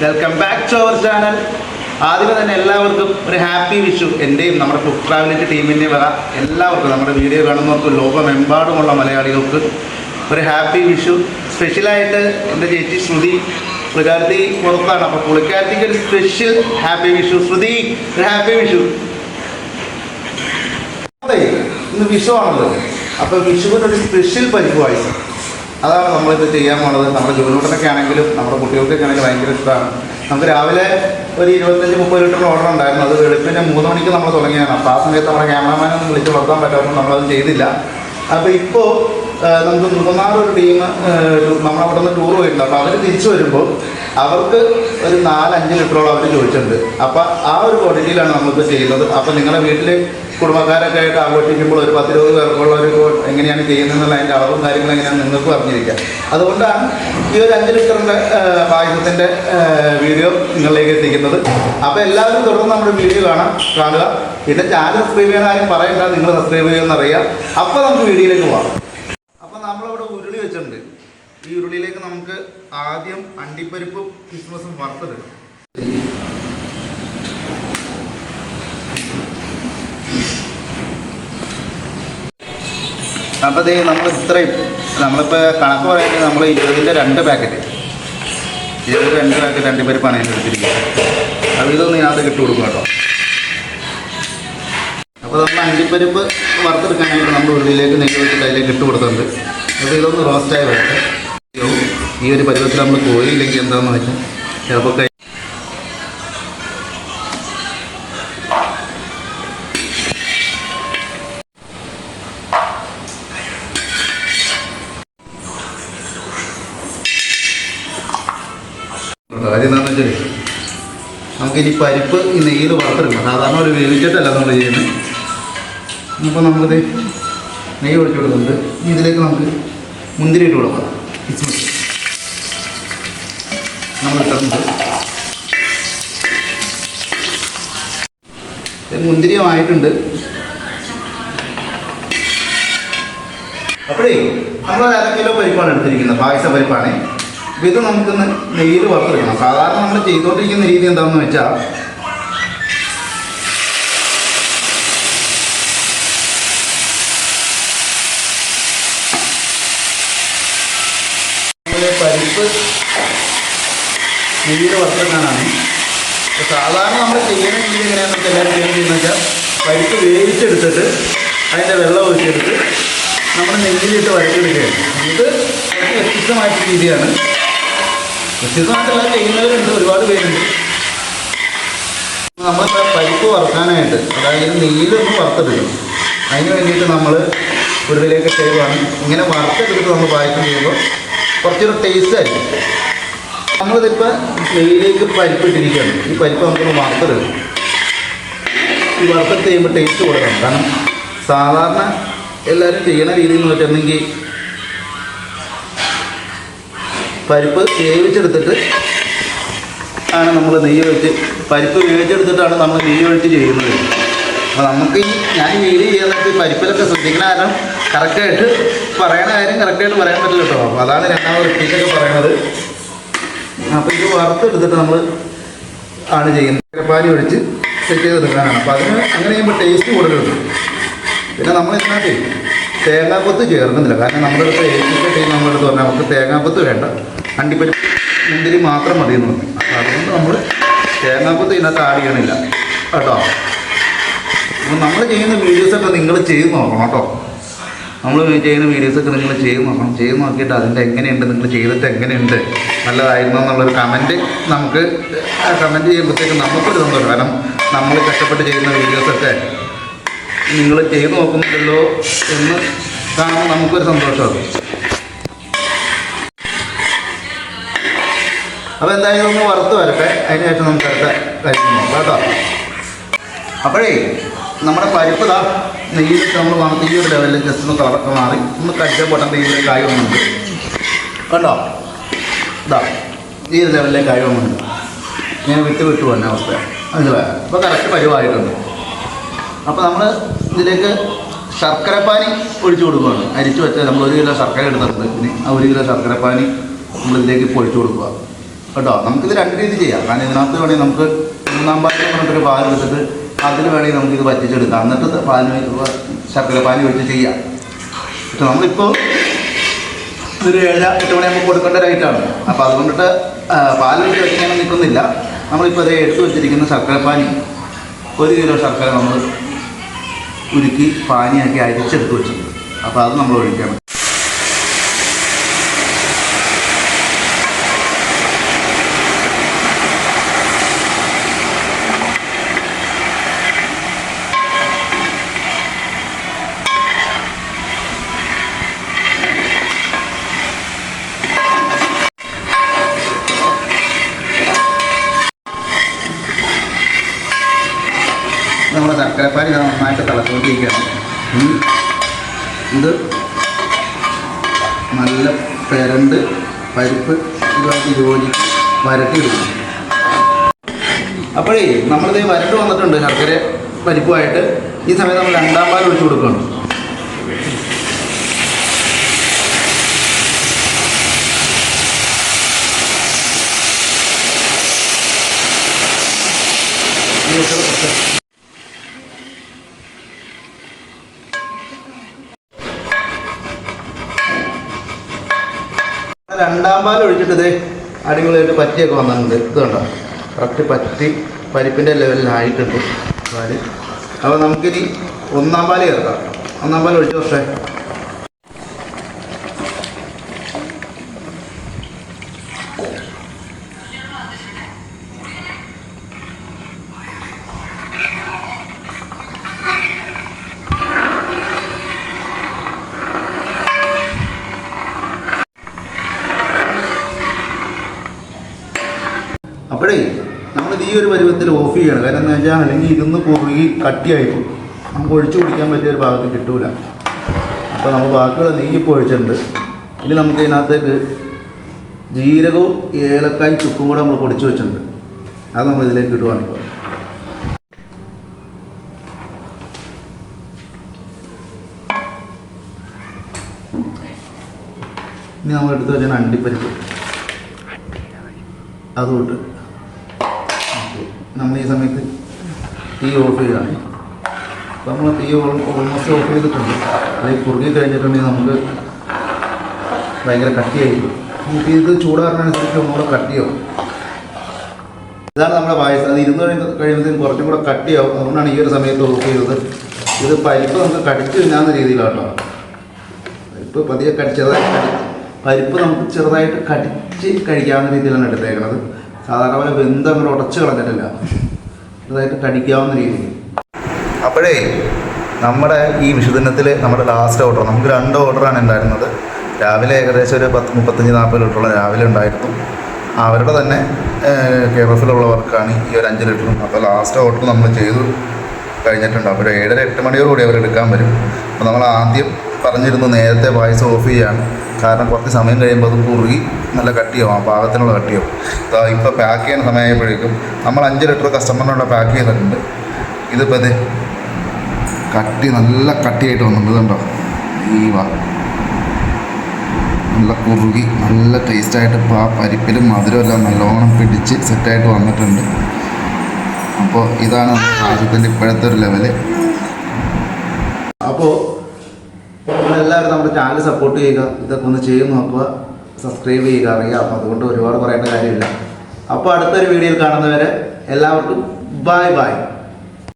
Welcome back to our channel ആദ്യമേ തന്നെ എല്ലാവർക്കും ഒരു ഹാപ്പി വിഷു. എന്റെയും നമ്മുടെ കുക്ക് ട്രാവലിന്റെ ടീമിന്റെ വക എല്ലാവർക്കും നമ്മുടെ വീഡിയോ കാണുന്നവർക്കും ലോകമെമ്പാടുമുള്ള മലയാളികൾക്ക് ഒരു ഹാപ്പി വിഷു. സ്പെഷ്യലായിട്ട് എന്റെ ചേച്ചി ശ്രുതി പുള്ളിക്കാരത്തി പുറത്താണ്. അപ്പോൾ പുള്ളിക്കാരത്തിക്ക് ഒരു സ്പെഷ്യൽ ഹാപ്പി വിഷു. ശ്രുതി ഒരു ഹാപ്പി വിഷു. ഇന്ന് വിഷു ആണല്ലോ. അപ്പോൾ വിഷുവിനൊരു സ്പെഷ്യൽ പായസം അതാണ് നമ്മളിത് ചെയ്യാൻ പോണത്. നമ്മുടെ ജോലിയോട്ടൊക്കെ ആണെങ്കിലും നമ്മുടെ കുട്ടികൾക്കൊക്കെ ആണെങ്കിലും ഭയങ്കര ഇഷ്ടമാണ് നമുക്ക് രാവിലെ ഒരു ഇരുപത്തഞ്ച് മുപ്പത് ലിറ്റർ ഓർഡർ ഉണ്ടായിരുന്നു. അത് വെളുപ്പിന്റെ മൂന്ന് മണിക്ക് നമ്മൾ തുടങ്ങിയാണ് അപ്പോൾ ആ സമയത്ത് നമ്മുടെ ക്യാമറമാനൊന്നും വിളിച്ച് വളർത്താൻ പറ്റാത്തതുകൊണ്ട് നമ്മളത് ചെയ്തില്ല. അപ്പോൾ ഇപ്പോൾ നമുക്ക് മൂന്നാറൊരു ടീം നമ്മളവിടെ നിന്ന് ടൂർ പോയിട്ടുണ്ട്. അപ്പോൾ അവർ തിരിച്ചു വരുമ്പോൾ അവർക്ക് ഒരു നാലഞ്ച് ലിറ്ററോളം അവർ ചോദിച്ചിട്ടുണ്ട്. അപ്പോൾ ആ ഒരു ക്വാണ്ടിറ്റിയിലാണ് നമ്മളിപ്പോൾ ചെയ്യുന്നത്. അപ്പോൾ നിങ്ങളുടെ വീട്ടിൽ കുടുംബക്കാരൊക്കെ ആയിട്ട് ആഘോഷിക്കുമ്പോൾ ഒരു പത്ത് ഇരുപത് പേർക്കുള്ള ഒരു എങ്ങനെയാണ് ചെയ്യുന്നതെന്നുള്ള അതിന്റെ അളവും കാര്യങ്ങളും എങ്ങനെയാണ് നിങ്ങൾക്ക് പറഞ്ഞിരിക്കുക അതുകൊണ്ടാണ് ഈ ഒരു അഞ്ച് ലിറ്ററിന്റെ പായസത്തിന്റെ വീഡിയോ നിങ്ങളിലേക്ക് എത്തിക്കുന്നത്. അപ്പോൾ എല്ലാവരും തുടർന്ന് നമ്മുടെ വീഡിയോ കാണാം കാണുക. പിന്നെ ചാനൽ സബ്സ്ക്രൈബ് ചെയ്യാൻ ആരും പറയണ്ട നിങ്ങൾ സബ്സ്ക്രൈബ് ചെയ്യുമെന്ന് അറിയാം അപ്പോൾ നമുക്ക് വീഡിയോയിലേക്ക് പോകാം അപ്പോൾ നമ്മളിവിടെ ഉരുളി വെച്ചിട്ടുണ്ട് ഈ ഉരുളിയിലേക്ക് നമുക്ക് ആദ്യം അണ്ടിപ്പരിപ്പും ക്രിസ്മസും വറുത്തത് അപ്പോൾ ദേ നമ്മൾ ഇത്രയും നമ്മളിപ്പോൾ കണക്ക് പറയുന്നത് നമ്മൾ ഇരുപതിന്റെ രണ്ട് പാക്കറ്റ്. ഇരുപത് രണ്ട് പാക്കറ്റ് അണ്ടിപ്പരിപ്പാണ് അതിന്റെ എടുത്തിരിക്കുന്നത് അപ്പോൾ ഇതൊന്നും ഇതിനകത്ത് കിട്ടി കൊടുക്കും കേട്ടോ. അപ്പോൾ നമ്മൾ അണ്ടിപ്പരിപ്പ് വറുത്തെടുക്കാനായിട്ട് നമ്മൾ ഉള്ളിലേക്ക് നെയ്യ് വെച്ചിട്ട് അതിലേക്ക് ഇട്ട് കൊടുത്തിട്ടുണ്ട് അപ്പോൾ ഇതൊന്ന് റോസ്റ്റായി വരട്ടെ. ഈ ഒരു പരുവത്തിൽ നമ്മൾ കോരിയില്ലെങ്കിൽ എന്താണെന്ന് വെച്ചാൽ ചിലപ്പോൾ കൈ കാര്യം എന്താണെന്ന് വെച്ചാൽ നമുക്കിനി പരിപ്പ് ഈ നെയ്യിൽ വറുത്തെടുക്കണം സാധാരണ ഒരു വേവിച്ചിട്ടല്ല നമ്മൾ ചെയ്യുന്നത്. അപ്പോൾ നമ്മളിത് നെയ്യ് ഒഴിച്ചു കൊടുക്കുന്നുണ്ട്. ഇതിലേക്ക് നമുക്ക് മുന്തിരി ഇട്ട് കൊടുക്കാം കിസ്മിസ് ഇട്ടിട്ടുണ്ട് മുന്തിരിയുമായിട്ടുണ്ട്. അപ്പോഴേ നമ്മൾ അര കിലോ പരിപ്പാണ് എടുത്തിരിക്കുന്നത് പായസ പരിപ്പാണ്. അപ്പം ഇത് നമുക്കൊന്ന് നെയ്യിൽ വറുത്തെടുക്കണം. സാധാരണ നമ്മൾ ചെയ്തുകൊണ്ടിരിക്കുന്ന രീതി എന്താണെന്ന് വെച്ചാൽ പരിപ്പ് നെയ്യിൽ വസ്ത്രങ്ങളാണ് അപ്പോൾ സാധാരണ നമ്മൾ ചെയ്യുന്ന രീതി എങ്ങനെയാണെന്ന് വെച്ചാൽ എല്ലാവരും ചെയ്യുന്നത് വെച്ചാൽ പരിപ്പ് വേവിച്ചെടുത്തിട്ട് അതിന്റെ വെള്ളം ഒഴിച്ചെടുത്ത് നമ്മൾ നെയ്യിലിട്ട് വരച്ചെടുക്കുകയാണ് ഇത് കുറച്ച് വ്യത്യസ്തമായിട്ടുള്ള രീതിയാണ്. വ്യത്യസ്തമായിട്ടെല്ലാം ചെയ്യുന്നവരുണ്ട് ഒരുപാട് പേരുണ്ട്. നമ്മൾ പരിപ്പ് വറുക്കാനായിട്ട് അതായത് നെയ്യിലൊന്ന് വറുത്തെടുക്കണം അതിന് വേണ്ടിയിട്ട് നമ്മൾ ഒരു വിലയൊക്കെ ചെയ്യുവാണ് ഇങ്ങനെ വറുത്തെടുത്ത് നമ്മൾ പായസം ചെയ്യുമ്പോൾ കുറച്ചൊരു ടേസ്റ്റ് ആയിരിക്കും. നമ്മളിതിപ്പോൾ നെയ്യിലേക്ക് പരിപ്പ് ഇട്ടിരിക്കുകയാണ് ഈ പരിപ്പ് നമുക്കൊന്ന് വറുത്തെടുക്കും. ഈ വറുത്തെടുത്ത് ചെയ്യുമ്പോൾ ടേസ്റ്റ് കൊടുക്കണം കാരണം സാധാരണ എല്ലാവരും ചെയ്യണ രീതിയിൽ എന്ന് വെച്ചിട്ടുണ്ടെങ്കിൽ പരിപ്പ് വേവിച്ചെടുത്തിട്ട് ആണ് നമ്മൾ നെയ്യ് ഒഴിച്ച് പരിപ്പ് വേവിച്ചെടുത്തിട്ടാണ് നമ്മൾ നെയ്യ് ഒഴിച്ച് ചെയ്യുന്നത്. അപ്പോൾ നമുക്ക് ഈ ഞാൻ വീഡിയോ ചെയ്യുന്നത് പരിപ്പിലൊക്കെ ശ്രദ്ധിക്കണ കാരണം കറക്റ്റായിട്ട് പറയണ കാര്യം കറക്റ്റായിട്ട് പറയാൻ പറ്റില്ല കേട്ടോ. അപ്പോൾ അതാണ് രണ്ടാമത് റിപ്പീറ്റൊക്കെ പറയണത് അപ്പോൾ ഇത് വറുത്തെടുത്തിട്ട് നമ്മൾ ആണ് ചെയ്യുന്നത്. പാലി ഒഴിച്ച് സെറ്റ് ചെയ്തെടുക്കാനാണ് അപ്പോൾ അതിന് അങ്ങനെ ചെയ്യുമ്പോൾ ടേസ്റ്റ് കൂടുതലുണ്ട് പിന്നെ നമ്മൾ ഇതിനകത്ത് തേങ്ങാക്കൊത്ത് ചേർക്കുന്നില്ല. കാരണം നമ്മുടെ അടുത്ത് ഏറ്റവും ടീം നമ്മുടെ അടുത്ത് പറഞ്ഞാൽ നമുക്ക് തേങ്ങാക്കൊത്ത് വേണ്ട. അണ്ടിപ്പരിപ്പ് മുന്തിരി മാത്രം മതി എന്ന് പറഞ്ഞു. അപ്പോൾ അതുകൊണ്ട് നമ്മൾ തേങ്ങാക്കൊത്ത് ഇതിനകത്ത് ആഡ് ചെയ്യണില്ല. കേട്ടോ? അപ്പോൾ നമ്മൾ ചെയ്യുന്ന വീഡിയോസൊക്കെ നിങ്ങൾ ചെയ്ത് നോക്കണം കേട്ടോ. നമ്മൾ ചെയ്യുന്ന വീഡിയോസൊക്കെ നിങ്ങൾ ചെയ്ത് നോക്കണം. ചെയ്ത് നോക്കിയിട്ട് അതിന്റെ എങ്ങനെയുണ്ട്? നിങ്ങൾ ചെയ്തിട്ട് എങ്ങനെയുണ്ട്? നല്ലതായിരുന്നു എന്നുള്ളൊരു കമന്റ് നമുക്ക് കമന്റ് ചെയ്യുമ്പോഴത്തേക്കും നമുക്കൊരു സന്തോഷം. കാരണം നമ്മൾ കഷ്ടപ്പെട്ട് ചെയ്യുന്ന വീഡിയോസൊക്കെ നിങ്ങൾ ചെയ്തു നോക്കുന്നുണ്ടല്ലോ എന്ന് കാണുമ്പോൾ നമുക്കൊരു സന്തോഷമാണ് അപ്പോൾ എന്തായാലും ഒന്ന് വറുത്ത് വരട്ടെ. അതിന് ശേഷം നമുക്ക് അടുത്ത കാര്യം കേട്ടോ. അപ്പോഴേ നമ്മുടെ പരിപ്പ് ഇതാ നമ്മൾ വറുത്ത് ഈ ഒരു ലെവലിൽ ജസ്റ്റ് ഒന്ന് കളറൊക്കെ മാറി ഒന്ന് കടിച്ച പൊട്ടന്റെ ഈ ഒരു കായ് വന്നിട്ടുണ്ട്. കണ്ടോ? ഇതാ ഈ ഒരു ലെവലിലെ കഴിവുണ്ട് ഞാൻ വിട്ട് വിട്ടു പോകുന്ന അവസ്ഥ. മനസ്സിലായോ? അപ്പോൾ കറക്റ്റ് പരിവായിട്ടുണ്ട്. അപ്പോൾ നമ്മൾ ഇതിലേക്ക് ശർക്കരപ്പാനി ഒഴിച്ചു കൊടുക്കുകയാണ് അരിച്ചു വെച്ചാൽ നമ്മൾ ഒരു കിലോ ശർക്കര എടുത്തിട്ടുണ്ട്. പിന്നെ ആ ഒരു കിലോ ശർക്കരപ്പാനി നമ്മൾ ഇതിലേക്ക് ഇപ്പോൾ ഒഴിച്ചു കൊടുക്കുക. കേട്ടോ? നമുക്കിത് രണ്ട് രീതി ചെയ്യാം. കാരണം ഇതിനകത്ത് വേണമെങ്കിൽ നമുക്ക് മൂന്നാം പാലിൽ പറഞ്ഞിട്ടൊരു പാൽ എടുത്തിട്ട് അതിൽ വേണമെങ്കിൽ നമുക്കിത് പറ്റിച്ചെടുക്കാം എന്നിട്ട് പാലിന് ശർക്കരപ്പാനി ഒഴിച്ച് ചെയ്യാം. പക്ഷെ നമ്മളിപ്പോൾ ഒരു ഏഴ് എട്ട് മണിയാകുമ്പോൾ കൊടുക്കേണ്ട റേറ്റാണ് അപ്പോൾ അതുകൊണ്ടിട്ട് വെച്ച് വയ്ക്കാനും നിൽക്കുന്നില്ല. നമ്മളിപ്പോൾ അത് എടുത്തു വെച്ചിരിക്കുന്ന ശർക്കര പാനി. ഒരു കിലോ ശർക്കര നമ്മൾ ഉരുക്കി പാനിയാക്കി അരിച്ചെടുത്ത് വെച്ചിട്ടുണ്ട്. അപ്പോൾ അത് നമ്മൾ ഒഴിക്കണം. നമ്മുടെ ഇതാ നന്നായിട്ട് തിളച്ചുകൊണ്ടിരിക്കുകയാണ് ഇത് നല്ല പെരണ്ട് പരിപ്പ് ഇതുമായിട്ട് യോജിച്ച് വരട്ടിയിടുന്നു അപ്പോഴേ നമ്മളിത് വരട്ട് വന്നിട്ടുണ്ട് ശർക്കര പരിപ്പുമായിട്ട്. ഈ സമയത്ത് നമ്മൾ രണ്ടാം പാൽ ഒഴിച്ചു കൊടുക്കണം രണ്ടാം പാൽ ഒഴിച്ചിട്ട് ഇത് അടിപൊളിയായിട്ട് പറ്റിയൊക്കെ വന്നിട്ടുണ്ട്. ഇത് കണ്ടോ? കറക്റ്റ് പറ്റി പരിപ്പിന്റെ ലെവലിലായിട്ടുണ്ട് പാൽ. അപ്പോൾ നമുക്കിനി ഒന്നാം പാൽ ചേർക്കാം. ഒന്നാം പാൽ ഒഴിച്ച് പക്ഷേ അപ്പോഴേ നമ്മളിത് ഈ ഒരു പരുവത്തിൽ ഓഫ് ചെയ്യണം. കാരണം എന്താ വെച്ചാൽ അല്ലെങ്കിൽ ഇരുന്ന് കുറുകി പോകും നമുക്ക് ഒഴിച്ചു കുടിക്കാൻ പറ്റിയ ഒരു ഭാഗത്ത് കിട്ടൂല. അപ്പോൾ നമ്മൾ ബാക്കിയുള്ള നെയ്യ് ഇപ്പോൾ ഒഴിച്ചിട്ടുണ്ട്. ഇനി നമുക്ക് ഇതിനകത്തേക്ക് ജീരകവും ഏലക്കായും ചുക്കും കൂടെ നമ്മൾ പൊടിച്ചു വെച്ചിട്ടുണ്ട്. അത് നമ്മൾ ഇതിലേക്ക് ഇടുവാണ് ഇപ്പോൾ ഇനി നമ്മൾ എടുത്ത് വെച്ചാൽ അണ്ടിപ്പരിപ്പ്. അതുകൊണ്ട് നമ്മൾ ഈ സമയത്ത് തീ ഓഫ് ചെയ്യുകയാണ് നമ്മൾ തീ ഓൾമോസ്റ്റ് ഓഫ് ചെയ്തിട്ടുണ്ട്. അല്ലെങ്കിൽ കുറുകി കഴിഞ്ഞിട്ടുണ്ടെങ്കിൽ നമുക്ക് ഭയങ്കര കട്ടിയായിരിക്കും. ഇപ്പം ഇത് ചൂടാറിനനുസരിച്ച് ഒന്നുകൂടെ കട്ടിയാവും. ഇതാണ് നമ്മുടെ പായസം. അത് ഇരുന്ന് കഴിയുമ്പോഴത്തേക്കും കുറച്ചും കൂടെ കട്ടിയാവും. അതുകൊണ്ടാണ് ഈ ഒരു സമയത്ത് ഓഫ് ചെയ്തത്. ഇത് പരിപ്പ് നമുക്ക് കടിച്ചു തിന്നാവുന്ന രീതിയിലാട്ടോ. പരിപ്പ് പതിയെ കടിച്ചതായി പരിപ്പ് നമുക്ക് ചെറുതായിട്ട് കടിച്ച് കഴിക്കാവുന്ന രീതിയിലാണ് എടുത്തേക്കുന്നത് സാധാരണ പോലെ വെന്ത് അങ്ങനെ ഉടച്ചു കളഞ്ഞിട്ടില്ല. ചെറുതായിട്ട് കടിക്കാവുന്ന രീതിയിൽ. അപ്പോഴേ നമ്മുടെ ഈ വിഷുദിനത്തിൽ നമ്മുടെ ലാസ്റ്റ് ഓർഡർ നമുക്ക് രണ്ട് ഓർഡറാണ് ഉണ്ടായിരുന്നത്. രാവിലെ ഏകദേശം ഒരു പത്ത് മുപ്പത്തഞ്ച് നാൽപ്പത് ലിറ്ററുള്ള രാവിലെ ഉണ്ടായിരുന്നു. അവരുടെ തന്നെ കെയർ ഓഫിലുള്ളവർക്കാണ് ഈ ഒരു അഞ്ച് ലിറ്ററും. അപ്പോൾ ലാസ്റ്റ് ഓർഡർ നമ്മൾ ചെയ്തു. കഴിഞ്ഞിട്ടുണ്ട്. അപ്പോൾ ഒരു ഏഴര എട്ട് മണിയോടുകൂടി അവർ എടുക്കാൻ വരും. അപ്പോൾ നമ്മൾ ആദ്യം പറഞ്ഞിരുന്നു നേരത്തെ പായസം ഓഫ് ചെയ്യാണ്. കാരണം കുറച്ച് സമയം കഴിയുമ്പോൾ അത് കുറുകി നല്ല കട്ടിയാവും ആ പാകത്തിനുള്ള കട്ടിയാവും. ഇപ്പോൾ പാക്ക് ചെയ്യുന്ന സമയമായപ്പോഴേക്കും നമ്മൾ അഞ്ച് ലിറ്റർ കസ്റ്റമറിനുള്ള പാക്ക് ചെയ്തിട്ടുണ്ട്. ഇതിപ്പോൾ അതെ കട്ടി നല്ല കട്ടിയായിട്ട് വന്നിട്ടുണ്ട് കണ്ടോ? ഈ വാ നല്ല കുറുകി നല്ല ടേസ്റ്റായിട്ട് ആ പരിപ്പിലും മധുരമെല്ലാം നല്ലോണം പിടിച്ച് സെറ്റായിട്ട് വന്നിട്ടുണ്ട്. അപ്പോൾ ഇതാണ് ആവശ്യത്തിന്റെ ഇപ്പോഴത്തെ ഒരു ലെവൽ. അപ്പോൾ നിങ്ങളെല്ലാവരും നമ്മുടെ ചാനൽ സപ്പോർട്ട് ചെയ്യുക ഇതൊക്കെ ഒന്ന് ചെയ്ത് നോക്കുക സബ്സ്ക്രൈബ് ചെയ്യുക അറിയുക. അപ്പോൾ അതുകൊണ്ട് ഒരുപാട് പറയേണ്ട കാര്യമില്ല. അപ്പോൾ അടുത്തൊരു വീഡിയോയിൽ കാണുന്നവരെ എല്ലാവർക്കും ബായ് ബൈ